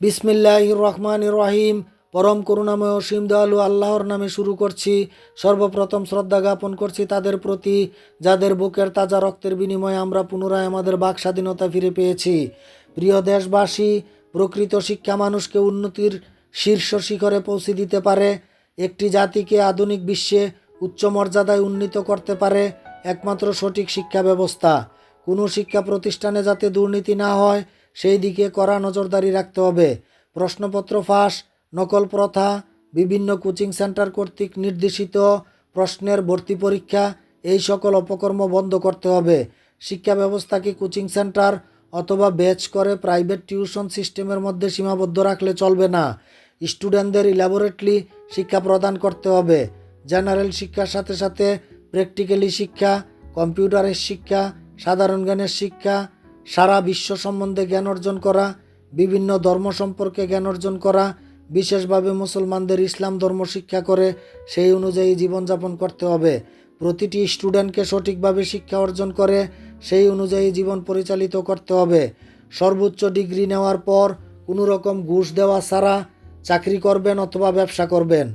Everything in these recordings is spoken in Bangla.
বিসমিল্লাহ রহমান রহিম। পরম করুণাময় অসীম দয়ালু আল্লাহর নামে শুরু করছি। সর্বপ্রথম শ্রদ্ধা জ্ঞাপন করছি তাদের প্রতি, যাদের বুকের তাজা রক্তের বিনিময়ে আমরা পুনরায় আমাদের বাক স্বাধীনতা ফিরে পেয়েছি। প্রিয় দেশবাসী, প্রকৃত শিক্ষা মানুষকে উন্নতির শীর্ষ শিখরে পৌঁছে দিতে পারে, একটি জাতিকে আধুনিক বিশ্বে উচ্চ মর্যাদায় উন্নীত করতে পারে, একমাত্র সঠিক শিক্ষা ব্যবস্থা। কোনো শিক্ষা প্রতিষ্ঠানে যাতে দুর্নীতি না হয় সেই দিকে কড়া নজরদারি রাখতে হবে। প্রশ্নপত্র ফাঁস, নকল প্রথা, বিভিন্ন কোচিং সেন্টার কর্তৃক নির্দেশিত প্রশ্নের ভর্তি পরীক্ষা, এই সকল অপকর্ম বন্ধ করতে হবে। শিক্ষা ব্যবস্থাকে কোচিং সেন্টার অথবা ব্যাচ করে প্রাইভেট টিউশন সিস্টেমের মধ্যে সীমাবদ্ধ রাখলে চলবে না। স্টুডেন্টদের ইলাবোরেটলি শিক্ষা প্রদান করতে হবে। জেনারেল শিক্ষার সাথে সাথে প্র্যাকটিক্যালি শিক্ষা, কম্পিউটারের শিক্ষা, সাধারণ জ্ঞানের শিক্ষা সারা বিশ্ব সম্বন্ধে জ্ঞান অর্জন করা, বিভিন্ন ধর্ম সম্পর্কে জ্ঞান অর্জন করা, বিশেষভাবে মুসলমানদের ইসলাম ধর্ম শিক্ষা করে, সেই অনুযায়ী জীবনযাপন করতে হবে। প্রতিটি স্টুডেন্টকে সঠিকভাবে শিক্ষা অর্জন করে, সেই অনুযায়ী জীবন পরিচালিত করতে হবে। সর্বোচ্চ ডিগ্রি নেওয়ার পর কোনো রকম ঘুষ দেওয়া ছাড়া চাকরি করবেন অথবা ব্যবসা করবেন।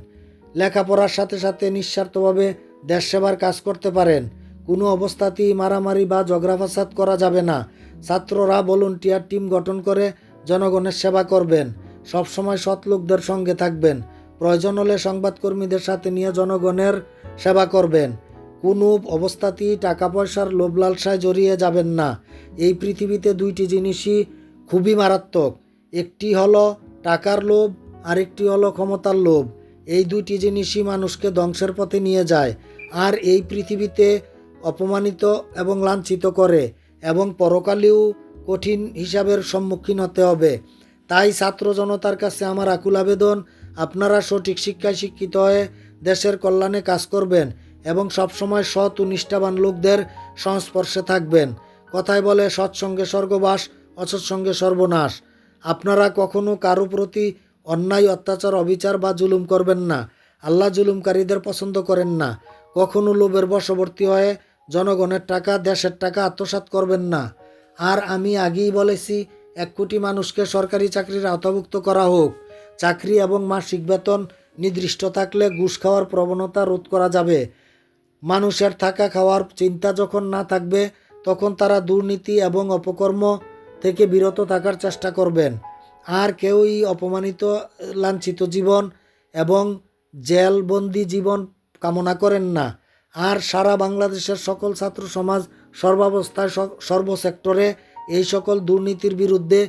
লেখাপড়ার সাথে সাথে নিঃস্বার্থভাবে দেশ সেবার কাজ করতে পারেন। কোনো অবস্থাতেই মারামারি বা ঝগড়া ফাসাদ করা যাবে না। ছাত্ররা ভলন্টিয়ার টিম গঠন করে জনগণের সেবা করবেন। সবসময় সৎ লোকদের সঙ্গে থাকবেন। প্রয়োজন হলে সংবাদকর্মীদের সাথে নিয়ে জনগণের সেবা করবেন। কোনো অবস্থাতেই টাকা পয়সার লোভ লালসায় জড়িয়ে যাবেন না। এই পৃথিবীতে দুইটি জিনিসই খুবই মারাত্মক। একটি হলো টাকার লোভ, আরেকটি হলো ক্ষমতার লোভ। এই দুইটি জিনিসই মানুষকে ধ্বংসের পথে নিয়ে যায়। আর এই পৃথিবীতে অপমানিত এবং লাঞ্ছিত করে এবং পরকালেও কঠিন হিসাবের সম্মুখীন হতে হবে। তাই ছাত্র জনতার কাছে আমার আকুল আবেদন, আপনারা সঠিক শিক্ষায় শিক্ষিত হয়ে দেশের কল্যাণে কাজ করবেন এবং সবসময় সৎ ও নিষ্ঠাবান লোকদের সংস্পর্শে থাকবেন। কথায় বলে সৎসঙ্গে স্বর্গবাস অসৎসঙ্গে সর্বনাশ। আপনারা কখনো কারও প্রতি অন্যায়, অত্যাচার, অবিচার বা জুলুম করবেন না। আল্লাহ জুলুমকারীদের পছন্দ করেন না। কখনো লোভের বশবর্তী হয়ে জনগণের টাকা, দেশের টাকা আত্মসাৎ করবেন না। আর আমি আগেই বলেছি, এক কোটি মানুষকে সরকারি চাকরির আওতাভুক্ত করা হোক। চাকরি এবং মাসিক বেতন নির্দিষ্ট থাকলে ঘুষ খাওয়ার প্রবণতা রোধ করা যাবে। মানুষের থাকা খাওয়ার চিন্তা যখন না থাকবে, তখন তারা দুর্নীতি এবং অপকর্ম থেকে বিরত থাকার চেষ্টা করবেন। আর কেউই অপমানিত, লাঞ্ছিত জীবন এবং জেলবন্দি জীবন কামনা করেন না। আর সারা বাংলাদেশের সকল ছাত্র সমাজ সর্বাবস্থায় সর্বসেক্টরে এই সকল দুর্নীতির বিরুদ্ধে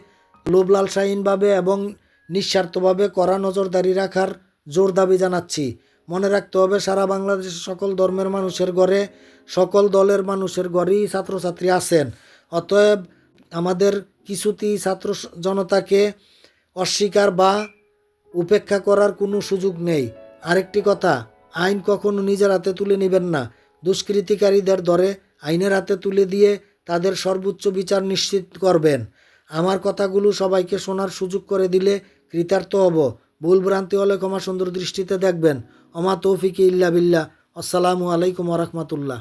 লোভ লালসাহীনভাবে এবং নিঃস্বার্থভাবে কড়া নজরদারি রাখার জোর দাবি জানাচ্ছি। মনে রাখতে হবে, সারা বাংলাদেশের সকল ধর্মের মানুষের ঘরে, সকল দলের মানুষের ঘরেই ছাত্রছাত্রী আছেন। অতএব আমাদের কিছুতেই ছাত্র জনতাকে অস্বীকার বা উপেক্ষা করার কোনো সুযোগ নেই। আরেকটি কথা আইন কখনো নিজের হাতে তুলে নেবেন না। দুষ্কৃতিকারীদের ধরে আইনের হাতে তুলে দিয়ে তাদের সর্বোচ্চ বিচার নিশ্চিত করবেন। আমার কথাগুলো সবাইকে শোনার সুযোগ করে দিলে কৃতার্থ হব। ভুল ভ্রান্তি হলে ক্ষমা সুন্দর দৃষ্টিতে দেখবেন। অমা তৌফিক ইল্লা বিল্লা আসসালামু আলাইকুম রহমতুল্লাহ।